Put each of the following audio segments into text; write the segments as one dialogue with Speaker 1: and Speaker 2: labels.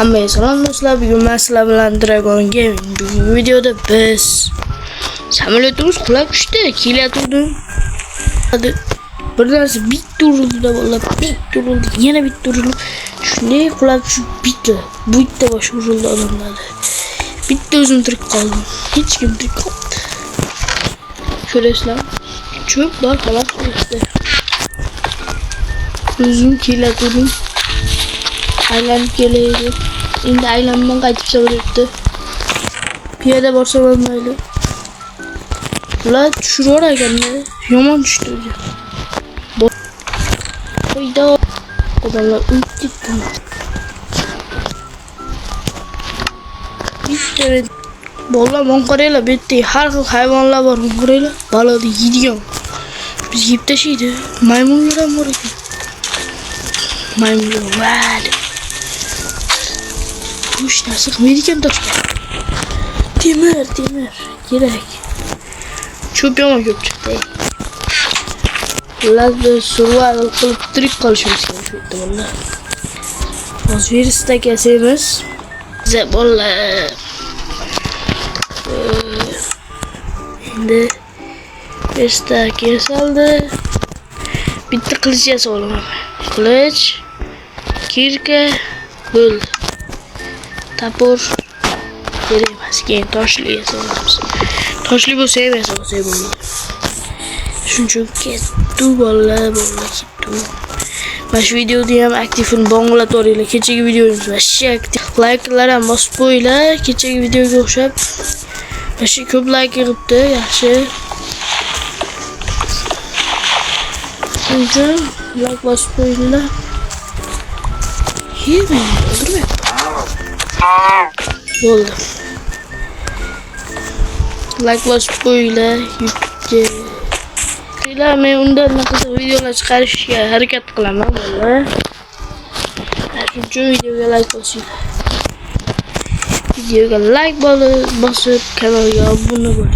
Speaker 1: Do'stlar. Bugun men sizlar bilan Dragon Gaming. Bugungi videoda biz samolyotimiz qulab tushdi. Kelayotgandim. Hadi bir narsa bitta urildi bolalar. Bitta urildi, yana bitta urildi. Shunday qulab tushib bitta, bitta bosh urildi odamlarda. Bitta o'zim tirik qoldim. Hech kim tirik qolmadi. Ko'rasizlar. Cho'p bor xolos qolibdi. O'zim kelayotgandim. aylanib kelaydi endi aylanmay piyoda borsa bo'lmaydi ular tushirib ekanda yomon tushdi o'zi qo'yda odamlar uyib ketdi bitta bolalar mana qaranglar bu yerda har xil hayvonlar bor mana qaranglar baloda yeydigan biz yeb tashlaydi maymunlar ham bor ekan maymunlar vadi iş nasıl Amerikan taşlar. Demir, demir. Gerek. Çöp yama köpçük değil. Ular bir survival qilib tirik qolishimiz kerak shu yerda bolalar. Hozir virusda kesamiz. Biza bolalar. Endi virusda kesildi. Bitta qilich yasab olaman. Qilich, kirka, bo'ldi. Tapur. Geri bas. Gel taşlı yazalım. Taşlı bu sev yazalım sev bunu. Çünkü kettu vallahi bolla kettu. Baş video diyem aktifin bongla toruyla keçegi videoyumuz başı aktif. Like'lara mospoyla keçegi videoga o'xshab başı ko'p like yig'ibdi, yaxshi. Şimdi like mospoyla. Yemin öldürme. Olur. Likebox böyle yüklü. Beyler ben bundan nasıl videolar çıkarışa hareket kılamam valla. Üçüncü videoya like basın. Videoya like basıp kanala abone olun.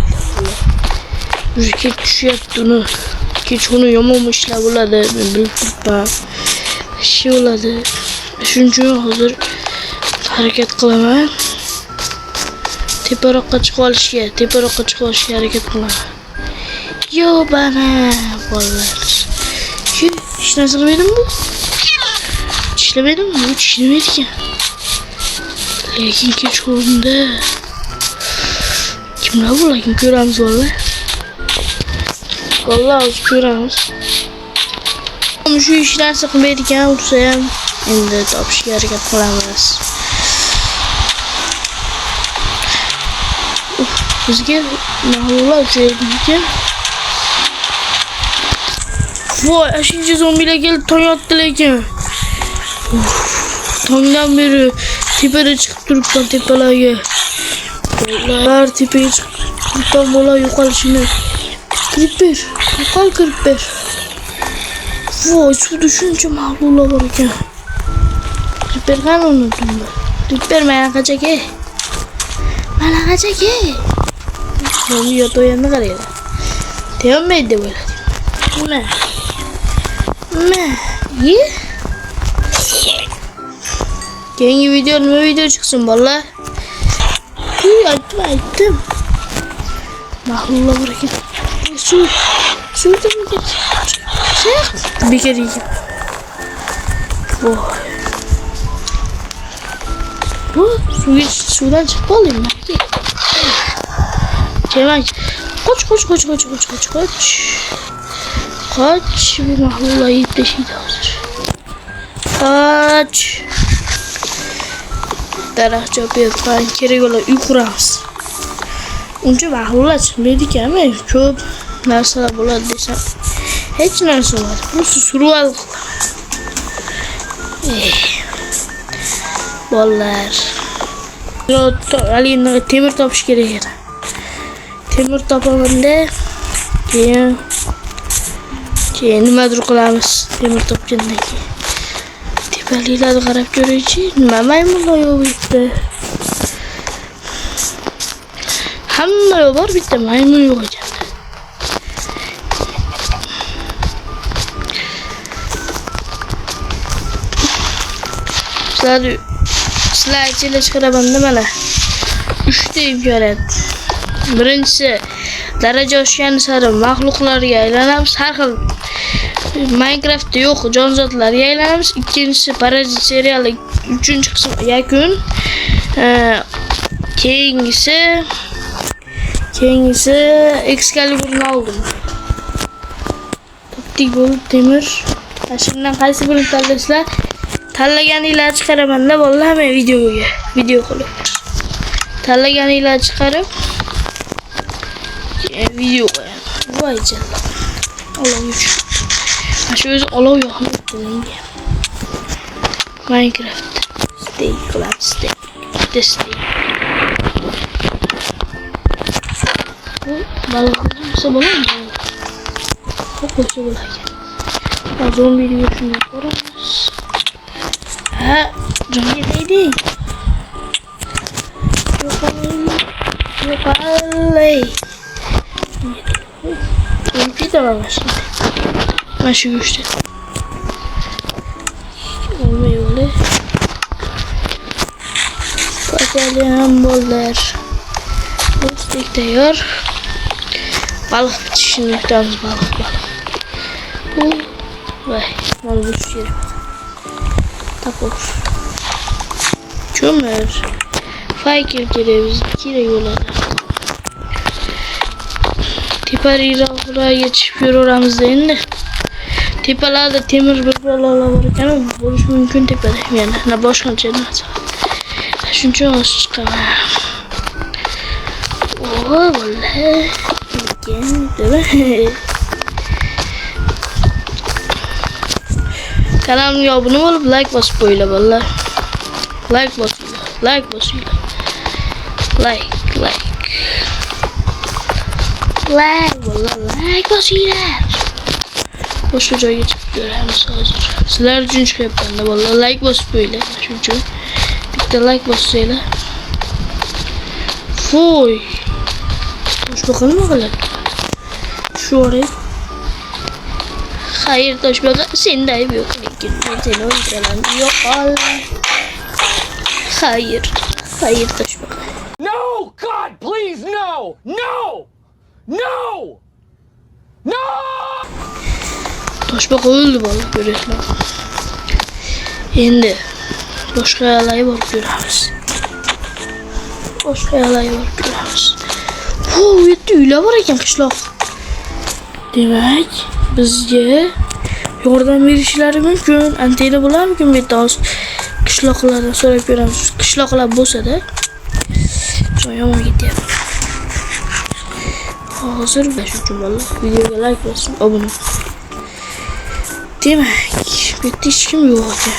Speaker 1: Ülke şu şey yaptığını keç onu yomamışlar buladı. Ben bilip tutmam. Şey oladı. Üçüncü hazır harakat qilaman teparoqqa chiqib olishga teparoqqa chiqib olishga harakat qilaman yo bana bolalar shu hech narsa qilmaydimi bu. İshlamaydimi bu ishlamaydi ekan lekin kechqurunda kimlar bu lekin ko'ramiz bolalar bolalar hozir ko'ramiz shu hech narsa qilmaydi ekan ursa ham endi topishga harakat qilamiz bizga ma'lumotlar uchraydigan voy shuncha zombilar kelib tong otdi lekin tongdan beri tepada chiqib turibman tepalarga bolalar tepaga chiqib turibman bola yo'qolishini kriper yo'qol kriper voy suvda shuncha mahluqlar bor ekan kriper qani unutdim kriper mana qachaki mana qachaki Zombi yatağına karayla. Devam mı edin böyle? Ne? Ne? İyi. Yeni video ne video çıksın valla. İyi açtım açtım. Mahlulla hareket. Su. Su da mı geç? Şey. Bir kere yiyeyim. Oh. Bu su, sudan çıktı olayım ben. Hemen koş koş koş koş koş koş koş. Kaç bu mahlula yiyip de şey hazır. Kaç. Darah capıyor ben kere yola yukarımız. Unca mahlula çıkmıyordu ki ama çok narsalar buladı desem. Hiç narsa var. Bu susurval. Eh. Bollar. Ali temir topish kerak edi. Temir topamanda keyin keyin nimadir qilamiz temir topgandan keyin tepaliklarni qarab ko'raychi nima maymunlar yo'q bu yerda hamma yo'q bor bitta maymun yo'q ekan sizlarni sizlar ichida chiqaraman mana uchta imkoniyat birinchisi daraja oshgani sari maxluqlarga aylanamiz har xil minecraftda yo'q jonzotlarga aylanamiz ikkinchisi parazit seriali uchinchi qism yakun keyingisi keyingisi excaliburni oldim topdik bo'lib temir shundan qaysi birini tanlaysizlar tanlaganinglarni chiqaramanda bolalar men videoga video qilib tanlaganinglarni chiqarib e, olov uchun mana shu o'zi olov yoqmayapti menga minecraft stay qilamiz stay bitta stay bu baliq bo'lsa bo'ladimi Hop bo'lsa bo'ladi Ha, zombiga shunday ko'ramiz ha jonga tegdi yo'qolay yo'qolay ketaman mana shunday mana shu go'shtda olmay o'li Bakalım bollar. Dostik tayyor. Balık bitişini tutamiz balık balık. Bu vay mal bu şey. Tap olur. Kömür. Fakir kereviz kire yola. Tepe buraya geçip yoramızda indi. Tepelerde temir balalar varken ama buluş mümkün tepede. Yani ne boşkan cennet. Şunca olsun çıkamam. Oha vallahi. Değil mi? Kanalımı abone olup like basıp böyle valla. Like basıyla. Like basıyla. Like like. Like valla like basıyla. Boşuca geçip göremiz hazır. Sizler için çıkıyor bende valla like basıp böyle. Çünkü bir de like basıyla. Fuy. Hoş bakalım bakalım. Şu oraya. Hayır taş bakalım. Senin de ayıp yok. Ben seni öldüremem. Yok. Hayır. Hayır taş bakalım.
Speaker 2: No! God, please, no! No! No! No!
Speaker 1: Taş bak öldü balık görüyorsun. Şimdi başka yalayı var görürüz. Başka yalayı var görürüz. Huu yetti öyle var ekan qishloq. Demak, bizga yordam berishlari mumkin. Antena bo'larmikin bu yerda hozir qishloqlardan so'rab ko'ramiz. Qishloqlar bo'lsa-da joy yomon ketyapti. Hozir va shu uchun bolalar videoga like bu yerda hech kim yo'q ekan.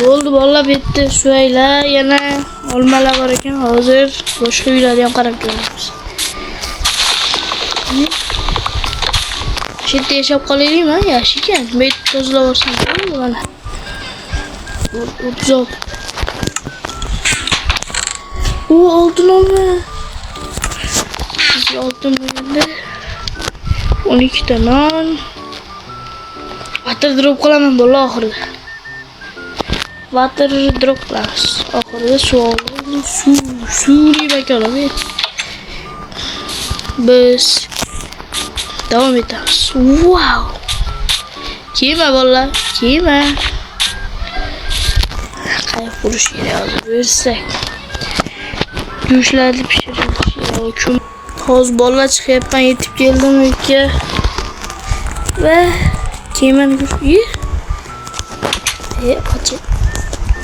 Speaker 1: Bo'ldi bolalar bu yerda suvaylar yana olmalar bor ekan. Hozir boshqa uylarga ham qarab ko'ramiz. Shu yerda yashab qolaylikmi? Yaxshi ekan. Bu yerda tozalab olsam bo'ladi mana. O'tzob. U oltin olma. Bizga oltin bo'lganda 12 ta non. Vater drop qilaman bola oxirida. Vater drop qilamiz. Oxirida suv olamiz. Suv, suvli makon Biz davom etamiz. Wow! Kema bolalar, kema. Qayiq qurish kerak hozir bersak. Go'shtlarni pishiramiz. Yo'q, Hozir bolalar chiqyapman, yetib keldim uyga. Va kemani ko'rib, e.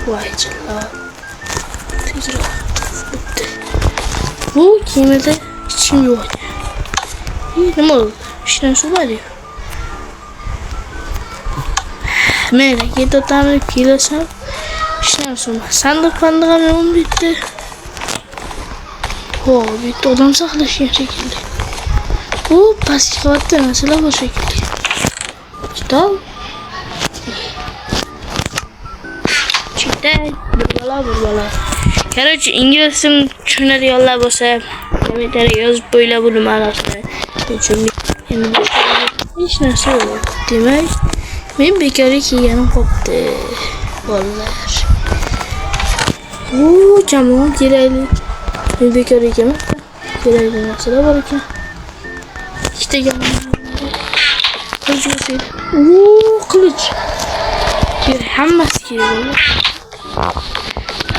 Speaker 1: Voy jalla. Tezroq. Bitti. Bu kemada hech kim yo'q. E, nima oldu? Ishdan suvmadi. Meni ketaman, kelasam. Ishdan suvmadi. Sandiq pandiq ham yomon bitdi. Ho, bu yerda odam saqlashgan shekilli. Bu pastki qavatda narsalar bor shekilli. Kitob. Chitay, bir bola, bir bola. Короче, ingliz tilini tushunadiganlar bo'lsa, kommentariyga yozib qo'yinglar buni ma'nosini. Tushundik. Endi boshqa hech narsa yo'q demak men bekorga kelganim qopti bolalar u jamoa kerakli men bekor ekanman kerakli narsalar bor ekan ikkita jamoa qilich bo'lsaydi u qilich kerak hammasi bolalar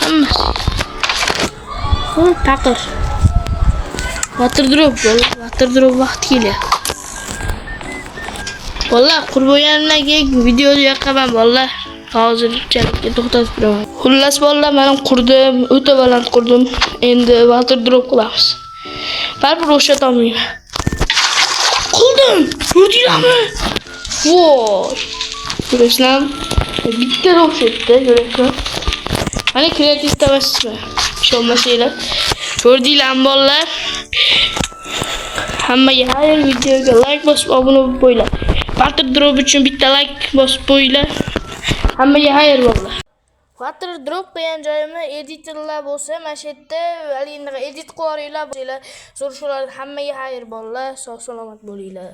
Speaker 1: hammasi Hop taqir Water drop bolalar water drop vaqti kelyapti Bolalar qurbo'yanimdan keyin videoni hozirchalikka to'xtatib turaman xullas bolalar mana qurdim o'ta baland qurdim endi water drop qilamiz baribir o'xshatolmayman qildim ko'rdinglarmi voy ko'rasizlarmi bittaga o'xshatdi ko'rasizlar mana kreativ tabassum ishonmasanglar ko'rdinglarmi bolalar hammaga har videoga like bosib obuna bo'lib qo'yinglar water drop uchun bitta like bosib qo'yinglar hammaga xayr bolalar water drop qilgan joyimni editorlar bo'lsa mana shu yerda haligi edit qilib yuboringlar zo'r shular hammaga xayr bolalar sog' salomat bo'linglar